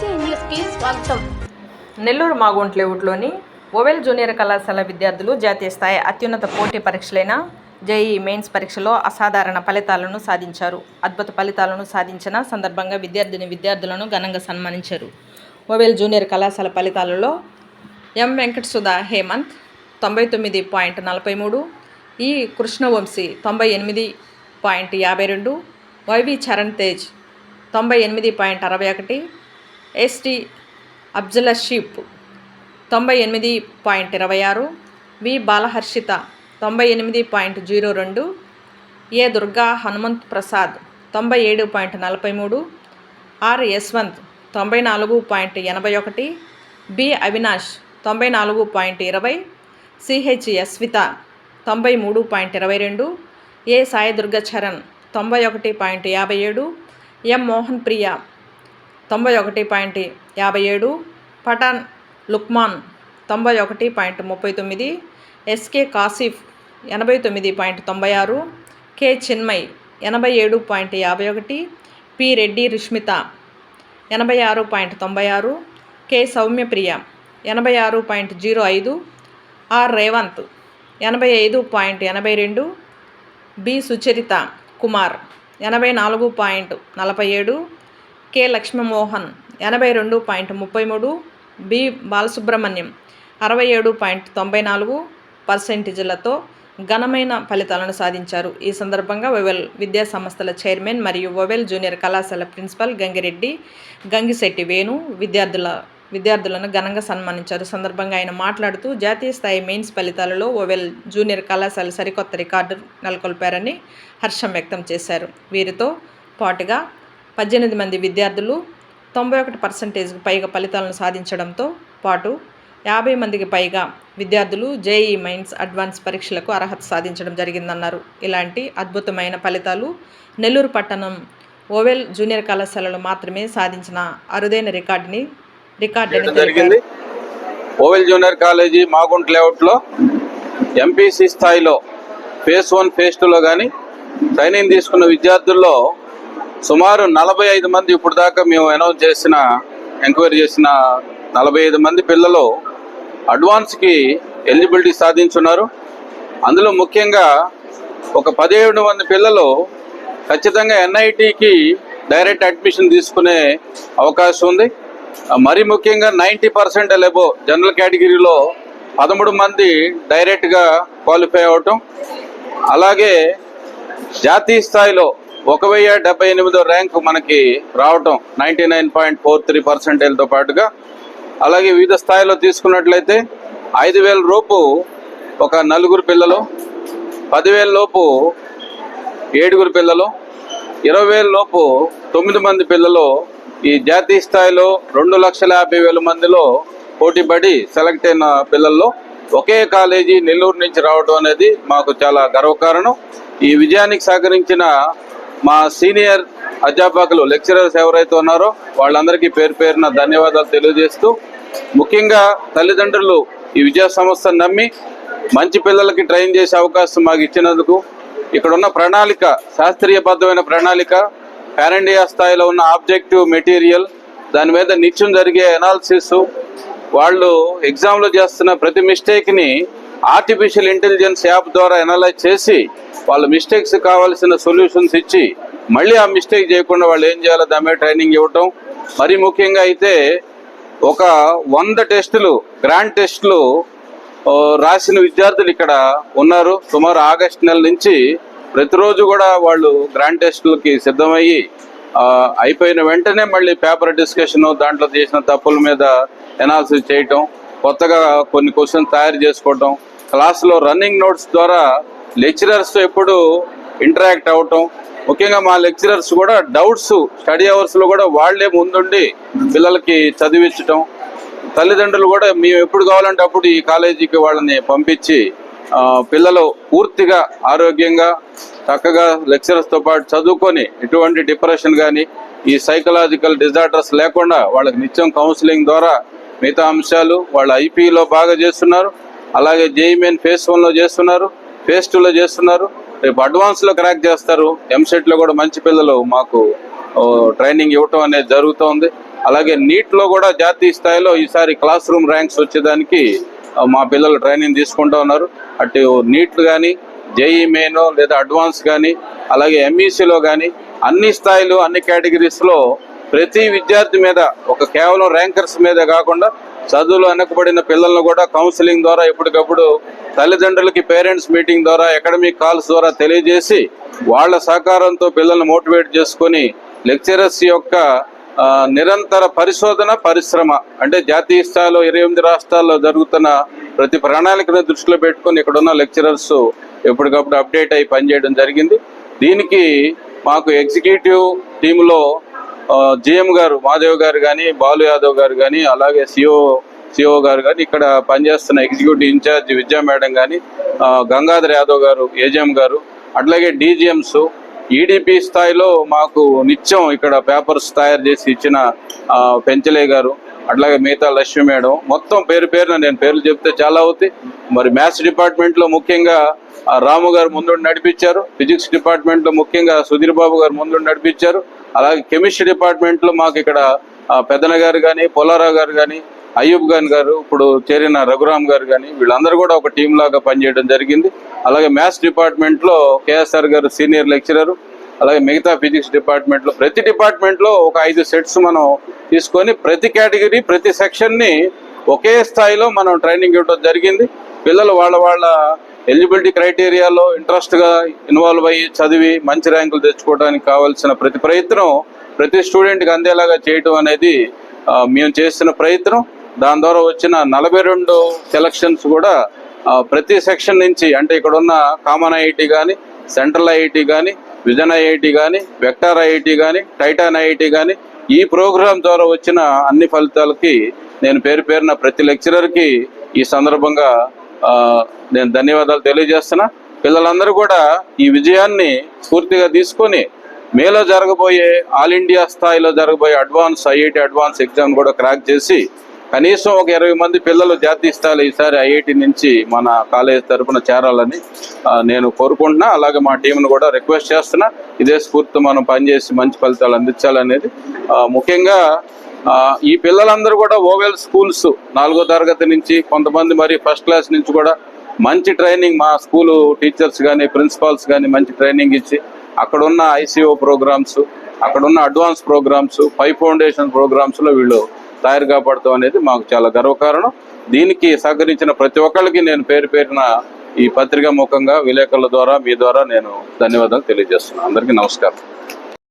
BC న్యూస్కి స్వాగతం. నెల్లూరు మాగోంట్ లేఅవుట్లోని ఓవెల్ జూనియర్ కళాశాల విద్యార్థులు జాతీయ స్థాయి అత్యున్నత పోటీ పరీక్షలైన జేఈ మెయిన్స్ పరీక్షలో అసాధారణ ఫలితాలను సాధించారు. అద్భుత ఫలితాలను సాధించిన సందర్భంగా విద్యార్థిని విద్యార్థులను ఘనంగా సన్మానించారు. ఓవెల్ జూనియర్ కళాశాల ఫలితాలలో ఎం వెంకటసుధ హేమంత్ తొంభై తొమ్మిది పాయింట్ నలభై మూడు ఈ కృష్ణవంశీ తొంభై ఎనిమిది పాయింట్ యాభై రెండు వైవి చరణ్ తేజ్ తొంభై ఎనిమిది పాయింట్ అరవై ఒకటి ఎస్టీ అబ్జులషీప్ తొంభై ఎనిమిది పాయింట్ ఇరవై ఆరు వి బాలహర్షిత తొంభై ఎనిమిది పాయింట్ జీరో రెండు ఏ దుర్గా హనుమంత్ ప్రసాద్ తొంభై ఏడు పాయింట్ నలభై మూడు ఆర్ యశ్వంత్ తొంభై నాలుగు పాయింట్ ఎనభై ఒకటి బి అవినాష్ తొంభై నాలుగు పాయింట్ ఇరవై సిహెచ్ యస్విత తొంభై మూడు పాయింట్ ఇరవై రెండు ఏ సాయిదుర్గ చరణ్ తొంభై ఒకటి పాయింట్ యాభై ఏడు ఎం మోహన్ ప్రియ తొంభై ఒకటి పాయింట్ యాభై ఏడు పఠాన్ లుక్మాన్ తొంభై ఒకటి పాయింట్ ముప్పై తొమ్మిది ఎస్కే కాసిఫ్ ఎనభై తొమ్మిది పాయింట్ తొంభై ఆరు కే చిన్మయ్ ఎనభై ఏడు పాయింట్ యాభై ఒకటి పి రెడ్డి రుష్మిత ఎనభై ఆరు పాయింట్ తొంభై ఆరు కే సౌమ్యప్రియ ఎనభై ఆరు పాయింట్ జీరో ఐదు ఆర్ రేవంత్ ఎనభై ఐదు పాయింట్ ఎనభై రెండు బి సుచరిత కుమార్ ఎనభై నాలుగు పాయింట్ నలభై ఏడు కె. లక్ష్మమోహన్ ఎనభై రెండు పాయింట్ ముప్పై మూడు బి. బాలసుబ్రహ్మణ్యం అరవై ఏడు పాయింట్ తొంభై నాలుగు పర్సెంటేజీలతో ఘనమైన ఫలితాలను సాధించారు. ఈ సందర్భంగా ఓవెల్ విద్యా సంస్థల చైర్మన్ మరియు ఓవెల్ జూనియర్ కళాశాల ప్రిన్సిపల్ గంగిరెడ్డి గంగిశెట్టి వేణు విద్యార్థుల విద్యార్థులను ఘనంగా సన్మానించారు. సందర్భంగా ఆయన మాట్లాడుతూ జాతీయ స్థాయి మెయిన్స్ ఫలితాలలో ఓవెల్ జూనియర్ కళాశాల సరికొత్త రికార్డు నెలకొల్పారని హర్షం వ్యక్తం చేశారు. వీరితో పాటుగా పద్దెనిమిది మంది విద్యార్థులు తొంభై ఒకటి పర్సెంటేజ్కి పైగా ఫలితాలను సాధించడంతో పాటు యాభై మందికి పైగా విద్యార్థులు జేఈ మైన్స్ అడ్వాన్స్ పరీక్షలకు అర్హత సాధించడం జరిగిందన్నారు. ఇలాంటి అద్భుతమైన ఫలితాలు నెల్లూరు పట్టణం ఓవెల్ జూనియర్ కళాశాలలో మాత్రమే సాధించిన అరుదైన రికార్డుని రికార్డు జరిగింది? ఓవెల్ జూనియర్ కాలేజీ మాగుంట్ లేఅవుట్లో ఎంపీసీ స్థాయిలో ఫేజ్ వన్ ఫేజ్ టూలో కానీ ట్రైనింగ్ తీసుకున్న విద్యార్థుల్లో సుమారు నలభై ఐదు మంది ఇప్పుడు దాకా మేము అనౌన్స్ చేసిన ఎంక్వైరీ చేసిన నలభై ఐదు మంది పిల్లలు అడ్వాన్స్కి ఎలిజిబిలిటీ సాధించున్నారు. అందులో ముఖ్యంగా ఒక పదిహేడు మంది పిల్లలు ఖచ్చితంగా ఎన్ఐటికి డైరెక్ట్ అడ్మిషన్ తీసుకునే అవకాశం ఉంది. మరి మరీ ముఖ్యంగా నైంటీ పర్సెంట్ లెబో జనరల్ కేటగిరీలో పదమూడు మంది డైరెక్ట్గా క్వాలిఫై అవటం. అలాగే జాతీయ స్థాయిలో ఒక వెయ్యి డెబ్బై ఎనిమిదో ర్యాంకు మనకి రావటం ninety nine point four three పర్సెంటేజ్తో పాటుగా. అలాగే వివిధ స్థాయిలో తీసుకున్నట్లయితే ఐదు వేల రూపు ఒక నలుగురు పిల్లలు పదివేల లోపు ఏడుగురు పిల్లలు ఇరవై వేల లోపు తొమ్మిది మంది పిల్లలు ఈ జాతీయ స్థాయిలో రెండు లక్షల యాభై వేల మందిలో పోటీపడి సెలెక్ట్ అయిన పిల్లల్లో ఒకే కాలేజీ నెల్లూరు నుంచి రావడం అనేది మాకు చాలా గర్వకారణం. ఈ విజయానికి సహకరించిన మా సీనియర్ అధ్యాపకులు లెక్చరర్స్ ఎవరైతే ఉన్నారో వాళ్ళందరికీ పేరు పేరున ధన్యవాదాలు తెలియజేస్తూ ముఖ్యంగా తల్లిదండ్రులు ఈ విద్యా సంస్థను నమ్మి మంచి పిల్లలకి ట్రైన్ చేసే అవకాశం మాకు ఇచ్చినందుకు ఇక్కడ ఉన్న ప్రణాళిక శాస్త్రీయబద్ధమైన ప్రణాళిక పాన్ ఇండియా స్థాయిలో ఉన్న ఆబ్జెక్టివ్ మెటీరియల్ దాని మీద నిత్యం జరిగే అనాలిసిస్ వాళ్ళు ఎగ్జామ్లో చేస్తున్న ప్రతి మిస్టేక్ని ఆర్టిఫిషియల్ ఇంటెలిజెన్స్ యాప్ ద్వారా అనలైజ్ చేసి వాళ్ళ మిస్టేక్స్ కావాల్సిన సొల్యూషన్స్ ఇచ్చి మళ్ళీ ఆ మిస్టేక్ చేయకుండా వాళ్ళు ఏం చేయాలో దాని ట్రైనింగ్ ఇవ్వటం. మరీ ముఖ్యంగా అయితే ఒక వంద టెస్టులు గ్రాండ్ టెస్టులు రాసిన విద్యార్థులు ఇక్కడ ఉన్నారు. సుమారు ఆగస్టు నెల నుంచి ప్రతిరోజు కూడా వాళ్ళు గ్రాండ్ టెస్టులకి సిద్ధమయ్యి అయిపోయిన వెంటనే మళ్ళీ పేపర్ డిస్కషన్ దాంట్లో చేసిన తప్పుల మీద ఎనాలిసిస్ చేయటం కొత్తగా కొన్ని క్వశ్చన్స్ తయారు చేసుకోవటం క్లాస్లో రన్నింగ్ నోట్స్ ద్వారా లెక్చరర్స్తో ఎప్పుడు ఇంటరాక్ట్ అవ్వటం ముఖ్యంగా మా లెక్చరర్స్ కూడా డౌట్స్ స్టడీ అవర్స్లో కూడా వాళ్ళే ముందుండి పిల్లలకి చదివించటం. తల్లిదండ్రులు కూడా మేము ఎప్పుడు కావాలంటే అప్పుడు ఈ కాలేజీకి వాళ్ళని పంపించి పిల్లలు పూర్తిగా ఆరోగ్యంగా చక్కగా లెక్చరర్స్తో పాటు చదువుకొని ఎటువంటి డిప్రెషన్ కానీ ఈ సైకలాజికల్ డిజార్డర్స్ లేకుండా వాళ్ళకి నిత్యం కౌన్సిలింగ్ ద్వారా మిగతా అంశాలు వాళ్ళు ఐపీలో బాగా చేస్తున్నారు. అలాగే జేఈమెన్ ఫేస్ వన్లో చేస్తున్నారు. ఫేస్ టూలో చేస్తున్నారు. రేపు అడ్వాన్స్లో క్రాక్ చేస్తారు. ఎంసెట్లో కూడా మంచి పిల్లలు మాకు ట్రైనింగ్ ఇవ్వటం అనేది జరుగుతోంది. అలాగే నీట్లో కూడా జాతీయ స్థాయిలో ఈసారి క్లాస్ రూమ్ ర్యాంక్స్ వచ్చేదానికి మా పిల్లలు ట్రైనింగ్ తీసుకుంటూ ఉన్నారు. అటు నీట్లు కానీ జేఈ మెయిన్ లేదా అడ్వాన్స్ కానీ అలాగే ఎంఈసీలో కానీ అన్ని స్థాయిలు అన్ని కేటగిరీస్లో ప్రతి విద్యార్థి మీద ఒక కేవలం ర్యాంకర్స్ మీద కాకుండా చదువులు వెనకబడిన పిల్లలను కూడా కౌన్సిలింగ్ ద్వారా ఎప్పటికప్పుడు తల్లిదండ్రులకి పేరెంట్స్ మీటింగ్ ద్వారా అకాడమిక్ కాల్స్ ద్వారా తెలియజేసి వాళ్ళ సహకారంతో పిల్లల్ని మోటివేట్ చేసుకొని లెక్చరర్స్ యొక్క నిరంతర పరిశోధన పరిశ్రమ అంటే జాతీయ స్థాయిలో ఇరవై ఎనిమిది రాష్ట్రాల్లో జరుగుతున్న ప్రతి ప్రణాళికను దృష్టిలో పెట్టుకొని ఇక్కడ ఉన్న లెక్చరర్స్ ఎప్పటికప్పుడు అప్డేట్ అయి పనిచేయడం జరిగింది. దీనికి మాకు ఎగ్జిక్యూటివ్ టీంలో జిఎం గారు మాధవ్ గారు కానీ బాలు యాదవ్ గారు కానీ అలాగే సిఓ సిఓ గారు కానీ ఇక్కడ పనిచేస్తున్న ఎగ్జిక్యూటివ్ ఇన్ఛార్జ్ విద్యా మేడం కానీ గంగాధర్ యాదవ్ గారు ఏజిఎం గారు అట్లాగే డీజీఎంస్ ఈడిపి స్థాయిలో మాకు నిత్యం ఇక్కడ పేపర్స్ తయారు చేసి ఇచ్చిన పెంచలే గారు అట్లాగే మిగతా లక్ష్మి మేడం మొత్తం పేరు పేరున నేను పేర్లు చెప్తే చాలా అవుతాయి. మరి మ్యాథ్స్ డిపార్ట్మెంట్లో ముఖ్యంగా రాము గారు ముందు నడిపించారు ఫిజిక్స్ డిపార్ట్మెంట్లో ముఖ్యంగా సుధీర్ బాబు గారు ముందు నడిపించారు. అలాగే కెమిస్ట్రీ డిపార్ట్మెంట్లో మాకు ఇక్కడ పెద్దన గారు కానీ పొలారావు గారు కానీ అయ్యూబ్ ఖాన్ గారు ఇప్పుడు చేరిన రఘురామ్ గారు కానీ వీళ్ళందరూ కూడా ఒక టీం లాగా పనిచేయడం జరిగింది. అలాగే మ్యాథ్స్ డిపార్ట్మెంట్లో కేఎస్ఆర్ గారు సీనియర్ లెక్చరర్ అలాగే మిగతా ఫిజిక్స్ డిపార్ట్మెంట్లో ప్రతి డిపార్ట్మెంట్లో ఒక ఐదు సెట్స్ మనం తీసుకొని ప్రతి కేటగిరీ ప్రతి సెక్షన్ని ఒకే స్థాయిలో మనం ట్రైనింగ్ ఇవ్వడం జరిగింది. పిల్లలు వాళ్ళ వాళ్ళ ఎలిజిబిలిటీ క్రైటీరియాలో ఇంట్రెస్ట్గా ఇన్వాల్వ్ అయ్యి చదివి మంచి ర్యాంకులు తెచ్చుకోవడానికి కావాల్సిన ప్రతి ప్రయత్నం ప్రతి స్టూడెంట్కి అందేలాగా చేయటం అనేది మేము చేసిన ప్రయత్నం. దాని ద్వారా వచ్చిన నలభై రెండు సెలక్షన్స్ కూడా ప్రతి సెక్షన్ నుంచి అంటే ఇక్కడ ఉన్న కామన్ ఐఐటి కానీ సెంట్రల్ ఐఐటి కానీ విజన్ ఐఐటి కానీ వెక్టార్ ఐఐటి కానీ టైటాన్ ఐఐటి కానీ ఈ ప్రోగ్రామ్ ద్వారా వచ్చిన అన్ని ఫలితాలకి నేను పేరు పేరున ప్రతి లెక్చరర్కి ఈ సందర్భంగా నేను ధన్యవాదాలు తెలియజేస్తున్నా. పిల్లలందరూ కూడా ఈ విజయాన్ని స్ఫూర్తిగా తీసుకొని మేలో జరగబోయే ఆల్ ఇండియా స్థాయిలో జరగబోయే అడ్వాన్స్ ఐఐటి అడ్వాన్స్ ఎగ్జామ్ కూడా క్రాక్ చేసి కనీసం ఒక ఇరవై మంది పిల్లలు జాతీయ స్థాయిలో ఈసారి ఐఐటి నుంచి మన కాలేజ్ తరపున చేరాలని నేను కోరుకుంటున్నా. అలాగే మా టీంను కూడా రిక్వెస్ట్ చేస్తున్నా. ఇదే స్ఫూర్తి మనం పనిచేసి మంచి ఫలితాలు అందించాలనేది. ముఖ్యంగా ఈ పిల్లలందరూ కూడా ఓవెల్ స్కూల్స్ నాలుగో తరగతి నుంచి కొంతమంది మరి ఫస్ట్ క్లాస్ నుంచి కూడా మంచి ట్రైనింగ్ మా స్కూలు టీచర్స్ కానీ ప్రిన్సిపాల్స్ కానీ మంచి ట్రైనింగ్ ఇచ్చి అక్కడున్న ఐసీఓ ప్రోగ్రామ్స్ అక్కడున్న అడ్వాన్స్ ప్రోగ్రామ్స్ ఫైవ్ ఫౌండేషన్ ప్రోగ్రామ్స్లో వీళ్ళు తయారు కాపాడతాం అనేది మాకు చాలా గర్వకారణం. దీనికి సహకరించిన ప్రతి ఒక్కరికి నేను పేరు పేరున ఈ పత్రిక ముఖంగా విలేకరుల ద్వారా మీ ద్వారా నేను ధన్యవాదాలు తెలియజేస్తున్నాను. అందరికీ నమస్కారం.